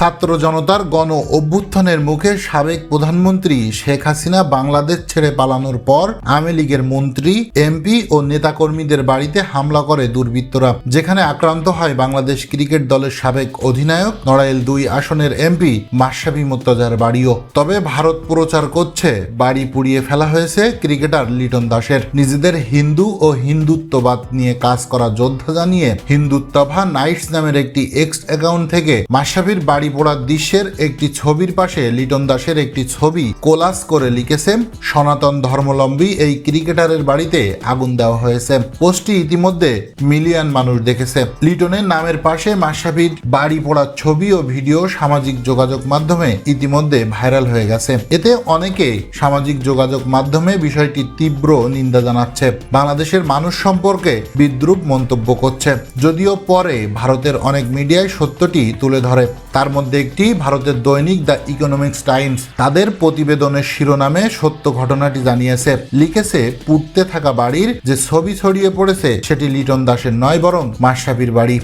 ছাত্র জনতার গণ অভ্যুত্থানের মুখে সাবেক প্রধানমন্ত্রী শেখ হাসিনা বাংলাদেশ ছেড়ে পালানোর পর আওয়ামী লীগের মন্ত্রী এমপি ও নেতাকর্মীদের বাড়িতে হামলা করে দুর্বৃত্তরা, যেখানে আক্রান্ত হয় বাংলাদেশ ক্রিকেট দলের সাবেক অধিনায়ক, নড়াইল দুই আসনের এমপি মাশরাফি মুর্তজার বাড়িও। তবে ভারত প্রচার করছে, বাড়ি পুড়িয়ে ফেলা হয়েছে ক্রিকেটার লিটন দাসের। নিজেদের হিন্দু ও হিন্দুত্ববাদ নিয়ে কাজ করা যোদ্ধা জানিয়ে হিন্দুত্বভা নাইটস নামের একটি এক্স অ্যাকাউন্ট থেকে মাশরাফির বাড়ি পোড়ার দৃশ্যের একটি ছবির পাশে লিটন দাসের একটি ছবি কোলাস করে লিখেছে সনাতন ধর্মলম্বী এই ক্রিকেটারের বাড়িতে আগুন দেওয়া হয়েছে। পোস্টটি ইতিমধ্যে মিলিয়ন মানুষ দেখেছে। লিটনের নামের পাশে মাশরাফির বাড়ি পোড়ার ছবি ও ভিডিও সামাজিক যোগাযোগ মাধ্যমে ইতিমধ্যে ভাইরাল হয়ে গেছে। এতে অনেকে সামাজিক যোগাযোগ মাধ্যমে বিষয়টি তীব্র নিন্দা জানাচ্ছে। বাংলাদেশের মানুষ সম্পর্কে বিদ্রুপ মন্তব্য করছে। যদিও পরে ভারতের অনেক মিডিয়ায় সত্যটি তুলে ধরে। তার মধ্যে একটি, ভারতের দৈনিক দ্য ইকোনমিক্স টাইমস। তাদের প্রতিবেদনের শিরোনামে সত্য ঘটনাটি জানিয়েছে। লিখেছে পুড়তে থাকা বাড়ির যে ছবি ছড়িয়ে পড়েছে, সেটি লিটন দাসের নয়, বরং মাশরাফির বাড়ি।